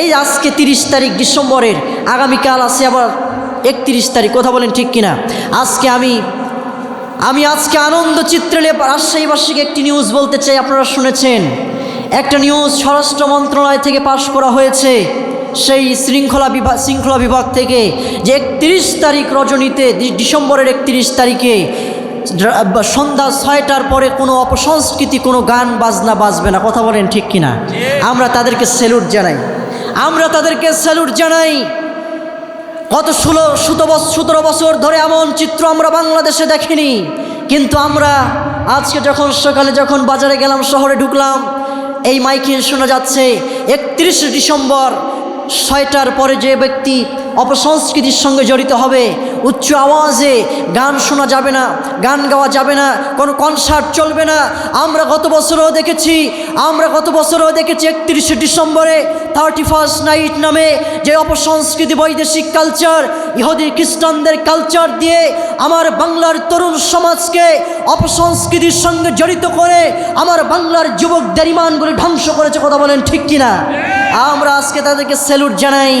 এই আজকে তিরিশ তারিখ ডিসেম্বরের আগামীকাল আছে আবার একত্রিশ তারিখ কথা বলেন ঠিক কিনা? আজকে আমি আমি আজকে আনন্দ চিত্রে রাজশাহীবাসীকে একটি নিউজ বলতে চাই আপনারা শুনেছেন? একটা নিউজ স্বরাষ্ট্র মন্ত্রণালয় থেকে পাশ করা হয়েছে। সেই শৃঙ্খলা বিভাগ শৃঙ্খলা বিভাগ থেকে যে একত্রিশ তারিখ রজনীতে ডিসেম্বরের একত্রিশ তারিখে সন্ধ্যা ছয়টার পরে কোনো অপসংস্কৃতি কোনো গান বাজনা বাজবে না কথা বলেন ঠিক কিনা? আমরা তাদেরকে সেলুট জানাই। আমরা তাদেরকে স্যালুট জানাই। গত ষোলো, সতেরো সতেরো বছর ধরে এমন চিত্র আমরা বাংলাদেশে দেখিনি। কিন্তু আমরা আজকে যখন সকালে যখন বাজারে গেলাম, শহরে ঢুকলাম, এই মাইকিন শোনা যাচ্ছে, একত্রিশে ডিসেম্বর ছয়টার পরে যে ব্যক্তি অপসংস্কৃতির সঙ্গে জড়িত হবে, উচ্চ আওয়াজে গান শোনা যাবে না, গান গাওয়া যাবে না, কোনো কনসার্ট চলবে না। আমরা গত বছরও দেখেছি, আমরা গত বছরও দেখেছি একত্রিশে ডিসেম্বরে থার্টি ফার্স্ট নাইট নামে যে অপসংস্কৃতি বৈদেশিক কালচার ইহুদি, খ্রিস্টানদের কালচার দিয়ে আমার বাংলার তরুণ সমাজকে অপসংস্কৃতির সঙ্গে জড়িত করে আমার বাংলার যুবকদের ইমানগুলি ধ্বংস করেছে, কথা বলেন ঠিক কিনা? আমরা আজকে তাদেরকে স্যালুট জানাই।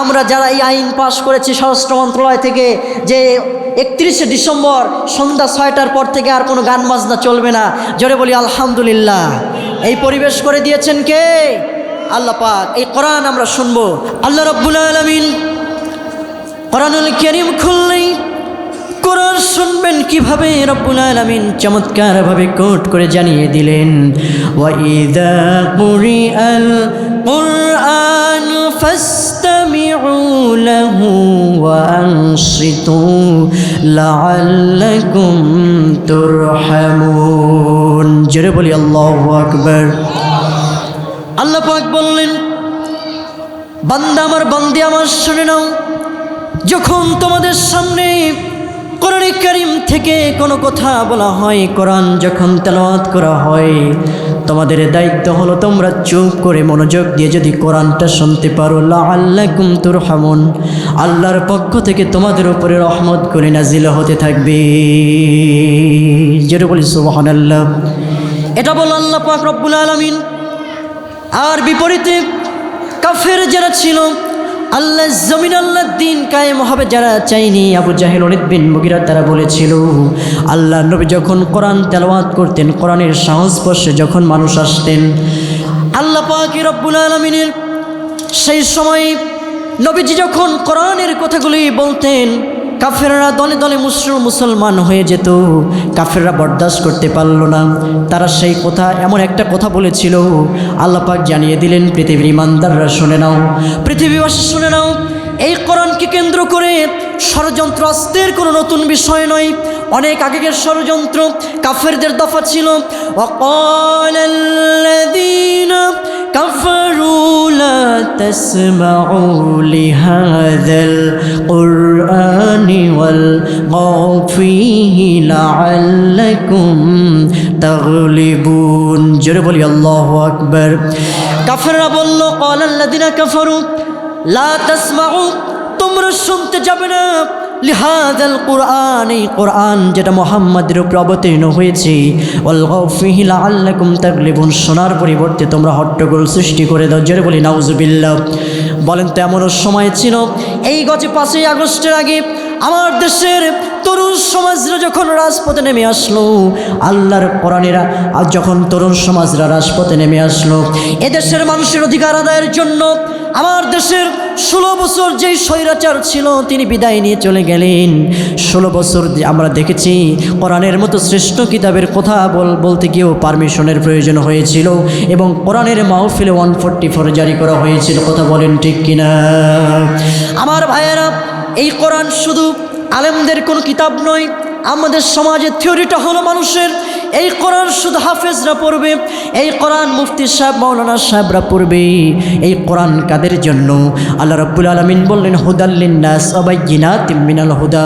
আমরা যারা এই আইন পাশ করেছি স্বরাষ্ট্র মন্ত্রণালয় থেকে যে একত্রিশে ডিসেম্বর সন্ধ্যা ছয়টার পর থেকে আর কোনো গান বাজনা চলবে না। জোরে বলি, আলহামদুলিল্লাহ। এই পরিবেশ করে দিয়েছেন কে? আল্লাহ পাক। এই কোরআন আমরা শুনব। আল্লাহ রব্বুল আলমিন কোরআনুল করিম খুললেই কোরআন শুনবেন কীভাবে? রব্বুল আলামিন চমৎকারভাবে কোট করে জানিয়ে দিলেন ওয়াইদা কুরিআল ফাসতামিউ লাহু ওয়া আনসিতু লাআল্লাকুম তুরহামুন জোরে বলি আল্লাহু আকবার আল্লাহ পাক বললেন বান্দা আমার বান্দি আমার শুনে নাও যখন তোমাদের সামনে কোরআন কারিম থেকে কোনো কথা বলা হয়? কোরআন যখন তেলাওয়াত করা হয়, তোমাদের দায়িত্ব হলো তোমরা চুপ করে মনোযোগ দিয়ে যদি কোরআনটা শুনতে পারো আল্লাহ কুমতুর হামুন আল্লাহর পক্ষ থেকে তোমাদের উপরে রহমত করে নাজিল হতে থাকবে। যেটা বলি সুবাহান আল্লাহ এটা বল আল্লাহ পাক রব্বুল আলমিন। আর বিপরীতে কাফের যারা ছিল আল্লাহ জমিন, আল্লাহ দিন কায়েম হবে যারা চাইনি আবু জাহেল অনেক বিন মুগিরা তারা বলেছিল, আল্লাহ নবী যখন কোরআন তেলাওয়াত করতেন, কোরআনের সংস্পর্শে যখন মানুষ আসতেন, আল্লাহ পাকি রব্বুল আলমিনের সেই সময় নবীজি যখন কোরআনের কথাগুলি বলতেন কাফেররা দলে দলে মুসলমান হয়ে যেত। কাফেররা বরদাস্ত করতে পারল না। তারা সেই কথা, এমন একটা কথা বলেছিল। আল্লাপাক জানিয়ে দিলেন, পৃথিবীর ইমানদাররা শুনে নাও। পৃথিবীবাসী শুনে নাও। এই কোরআনকে কেন্দ্র করে ষড়যন্ত্র অস্ত্রের কোনো নতুন বিষয় নয়। অনেক আগেকের ষড়যন্ত্র কাফেরদের দফা ছিল। অকল كفروا لا تسمعوا لهذا القرآن والغوا فيه لعلكم تغلبون জোরে বলি আল্লাহ আকবর কাফেররা বলল قال الذين كفروا লা তাসমাউ তোমরা শুনতে যাবে না লিহাদাল কোরআন, এই কোরআন যেটা মোহাম্মদের উপর অবতীর্ণ হয়েছে। অলগফিহিলা আল্লাকুম তাগলিবুন শোনার পরিবর্তে তোমরা হট্টগোল সৃষ্টি করে দাও। জোরে বলি, নাউজুবিল্লাহ। বলেন তো এমনও সময় ছিল? এই গজে পাঁচই আগস্টের আগে আমার দেশের তরুণ সমাজরা যখন রাজপথে নেমে আসলো, আল্লাহর কোরআনেরা আর যখন তরুণ সমাজরা রাজপথে নেমে আসলো, এদেশের মানুষের অধিকার আদায়ের জন্য আমার দেশের ষোলো বছর যেই স্বৈরাচার ছিল, তিনি বিদায় নিয়ে চলে গেলেন। ষোলো বছর আমরা দেখেছি, কোরআনের মতো শ্রেষ্ঠ কিতাবের কথা বল, বলতে গিয়েও পারমিশনের প্রয়োজন হয়েছিল এবং কোরআনের মাহফিলে ওয়ান ফোরটি ফোর জারি করা হয়েছিল। কথা বলেন ঠিক কিনা? আমার ভাইয়েরা, এই কোরআন শুধু আলেমদের কোনো কিতাব নয়, আমাদের সমাজের থিওরিটা হলো মানুষের এই কোরআন শুধু হাফেজরা পড়বে, এই কোরআন মুফতি সাহেব মৌলানা সাহেবরা পড়বে। এই কোরআন কাদের জন্য? আল্লাহ রব্বুল আলমিন বললেন হুদাল্লিনাস গিনা তিমিনাল হুদা।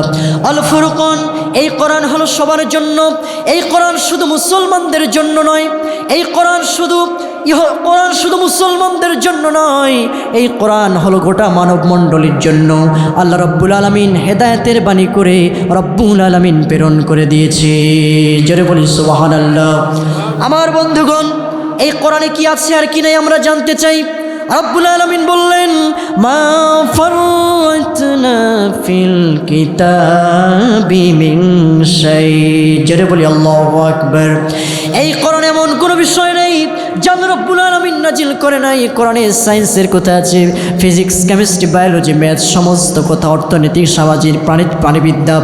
আল ফুরকন, এই কোরআন হলো সবার জন্য, এই কোরআন শুধু মুসলমানদের জন্য নয়, এই কোরআন শুধু ইহ, কোরআন শুধু মুসলমানদের জন্য নয়, এই কোরআন হলো গোটা মানব মণ্ডলীর জন্য। আল্লাহ রব্বুল আলমিন হেদায়তের বাণী করে রব্বুল আলমিন প্রেরণ করে দিয়েছে। জোরে বলি সুবাহান আল্লাহ আমার বন্ধুগণ, এই কোরআনে কি আছে আর কি নাই আমরা জানতে চাই? রব্বুল আলমিন বললেন, মা ফিল কিতাবি মিন শাই। জোরে বলি, আল্লাহু আকবার। এই কোরআন এমন কোনো বিষয় নেই জান রব্বুল আলমিন নাজিল করে নাই। কোরআনে সায়েন্সের কথা আছে, ফিজিক্স, কেমিস্ট্রি, বায়োলজি, ম্যাথ, সমস্ত কথা, অর্থনীতি, সামাজিক, প্রাণী প্রাণীবিদ্যা,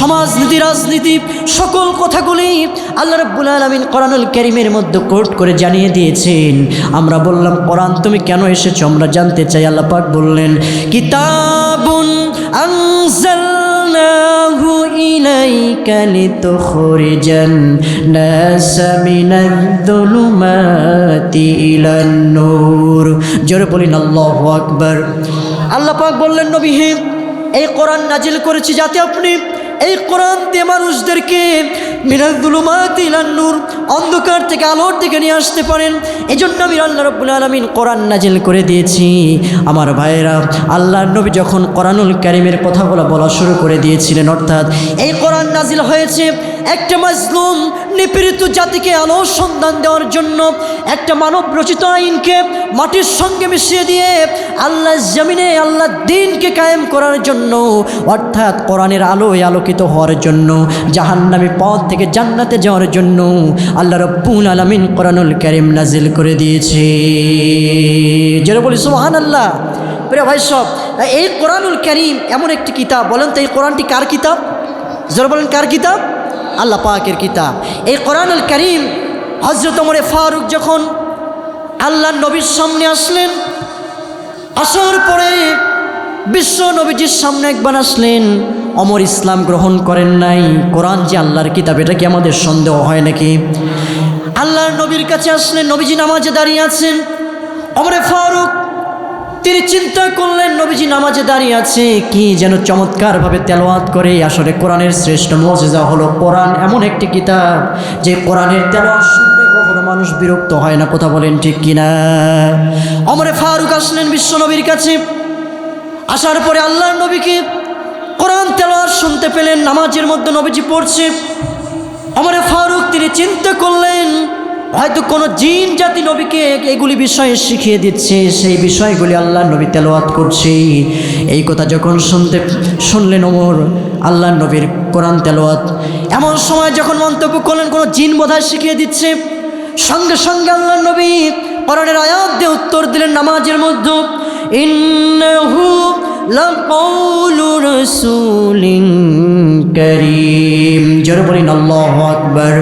সমাজনীতি, রাজনীতি, সকল কথাগুলি আল্লাহ রব্বুল আলমিন কোরআনুল করিমের মধ্যে কোর্ট করে জানিয়ে দিয়েছেন। আমরা বললাম, কোরআন তুমি কেন এসেছ, আমরা জানতে চাই, আল্লাহ পাক বললেন, কিতাবুন আনজালনাহু জোরে বলিন, আল্লাহু আকবার। আল্লাহ পাক বললেন, নবী এই কোরআন নাজিল করেছি যাতে আপনি এই কোরআন দিয়ে মানুষদেরকে মিনাজুলুমাত ইলান্নুর অন্ধকার থেকে আলোর দিকে নিয়ে আসতে পারেন। এই জন্য আমি আল্লাহ রব্বুল আলমিন কোরআন নাজিল করে দিয়েছি। আমার ভাইয়েরা আল্লাহ নবী যখন কোরআনুল কারিমের কথাগুলো বলা শুরু করে দিয়েছিলেন, অর্থাৎ এই কোরআন নাজিল হয়েছে একটা মাজলুম নিপীড়িত জাতিকে আলো সন্ধান দেওয়ার জন্য একটা মানব রচিত আইনকে মাটির সঙ্গে মিশিয়ে দিয়ে আল্লাহ জমিনে আল্লাহ দিনকে কায়েম করার জন্য, অর্থাৎ কোরআনের আলোয় আলোকিত হওয়ার জন্য, জাহান্নামী পথ থেকে জান্নাতে যাওয়ার জন্য আল্লাহ রব্বুল আলমিন কোরআনুল করিম নাজিল করে দিয়েছে। যেটা বলি সুহান আল্লাহ প্রিয় ভাই সব, এই কোরআনুল করিম এমন একটি কিতাব, বলেন তো এই কোরআনটি কার কিতাব? যারা বলেন, কার কিতাব? আল্লাহ পাকের কিতাব। এই কোরআনুল করিম হজরত ওমরে ফারুক যখন আল্লাহ নবীর সামনে আসলেন, আসার পরে বিশ্ব নবীজির সামনে একবার আসলেন অমর ইসলাম গ্রহণ করেন নাই। কোরআন যে আল্লাহর কিতাব, এটা কি আমাদের সন্দেহ হয় নাকি? আল্লাহর নবীর কাছে আসলেন, নবীজি নামাজে দাঁড়িয়ে আছেন। অমরে ফারুক তিনি চিন্তা করলেন, নবীজি নামাজে দাঁড়িয়ে আছে। কি যেন চমৎকারভাবে তেলোয়াত করে, আসলে কোরআনের শ্রেষ্ঠ মজেজা হলো কোরআন। এমন একটি কিতাব যে কোরআনের তেলাওয়াত শুনলে কখনো মানুষ বিরক্ত হয় না। কথা বলেন ঠিক কিনা? অমরে ফারুক আসলেন বিশ্ব নবীর কাছে। আসার পরে আল্লাহর নবীকে কোরআন তেলাওয়াত শুনতে পেলেন, নামাজের মধ্যে নবীজি পড়ছে। অমরে ফারুক তিনি চিন্তা করলেন হয়তো কোনো জিন জাতি নবীকে এগুলি বিষয়ে শিখিয়ে দিচ্ছে, সেই বিষয়গুলি আল্লাহ নবী তেলাওয়াত করছে। এই কথা যখন শুনতে, শুনলেন ওমর আল্লাহ নবীর কোরআন তেলাওয়াত, এমন সময় যখন মন্তব্য করলেন, কোনো জিন বোধহয় শিখিয়ে দিচ্ছে। সঙ্গে সঙ্গে আল্লাহ নবী কোরআনের আয়াত দিয়ে উত্তর দিলেন নামাজের মধ্যে, ইন্নাহু জোরে বলিন, আল্লাহু আকবার।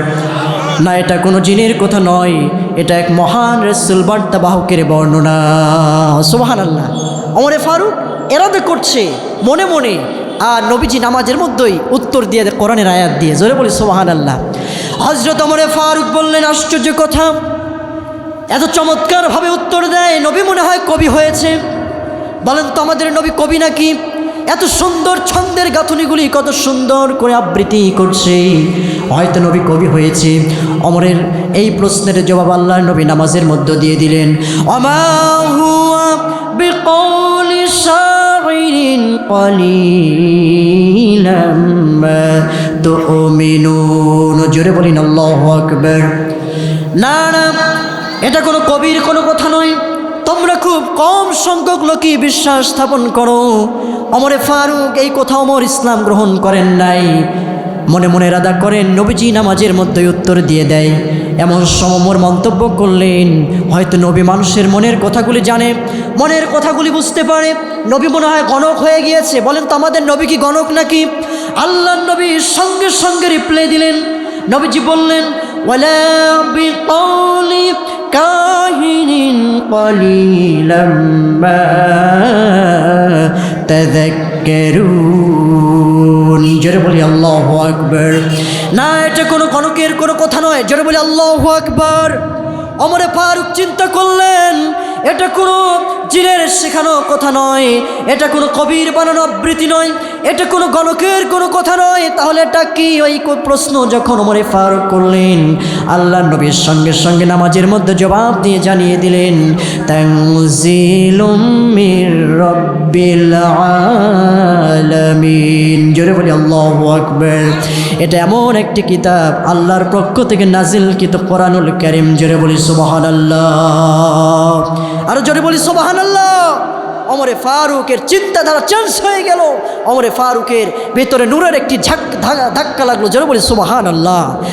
না, এটা কোনো জিনের কথা নয়। এটা এক মহান রসুল বার্তা বাহকের বর্ণনা। সুবাহান আল্লাহ অমরে ফারুক এরাদে করছে, মনে মনে। আর নবীজি নামাজের মধ্যেই উত্তর দিয়ে কোরআনের আয়াত দিয়ে। জোরে বলি সোহান আল্লাহ হজরত অমরে ফারুক বললেন, আশ্চর্য কথা। এত চমৎকারভাবে উত্তর দেয়, নবী মনে হয় কবি হয়েছে। বলেন তো, আমাদের নবী কবি নাকি? এত সুন্দর ছন্দের গাঁথনিগুলি কত সুন্দর করে আবৃত্তি করছে। হয়তো নবী কবি হয়েছে। অমরের এই প্রশ্নের জবাব আল্লাহ নবী নামাজের মধ্য দিয়ে দিলেন। জোরে বলিন, আল্লাহু আকবার। না না, এটা কোনো কবির কোনো কথা নয়। তোমরা খুব কম সংখ্যক লোকই বিশ্বাস স্থাপন করো। অমরে ফারুক এই কথা অমর ইসলাম গ্রহণ করেন নাই। মনে মনে রাদা করেন, নবীজি নামাজের মধ্যে উত্তর দিয়ে দেয়। এমন সমর মন্তব্য করলেন, হয়তো নবী মানুষের মনের কথাগুলি জানে, মনের কথাগুলি বুঝতে পারে। নবী মনে হয় গণক হয়ে গিয়েছে। বলেন তো আমাদের নবী কি গণক নাকি? আল্লাহ নবী সঙ্গে সঙ্গে রিপ্লাই দিলেন। নবীজি বললেন বিকৌলি ما تذكرون. جرب لي الله أكبر না, এটা কোনো কনকের কোনো কথা নয়। জোরে বলি আল্লাহু আকবার। অমরে ফারুক চিন্তা করলেন, এটা কোনো জিনের শেখানো কথা নয়। এটা কোনো কবির বানানো আবৃত্তি নয়। এটা কোনো গণকের কোনো কথা নয়। তাহলে এটা কি? ওই প্রশ্ন যখন ওমরে ফারুক করলেন আল্লাহ নবীর সঙ্গে সঙ্গে নামাজের মধ্যে জবাব দিয়ে জানিয়ে দিলেন জোরে বলি, আল্লাহু আকবার। এটা এমন একটি কিতাব, আল্লাহর পক্ষ থেকে নাজিল কিতাব কোরআনুল কারীম। জোরে বলি, সুবহানাল্লাহ। আর জোরে বলি সুবহানাল্লাহ। অমরে ফারুকের চিন্তাধারা চেঞ্জ হয়ে গেল। অমরে ফারুকের ভেতরে নূরের একটি ঝাক ধাক্কা লাগল। যেন বলি সুবহানাল্লাহ।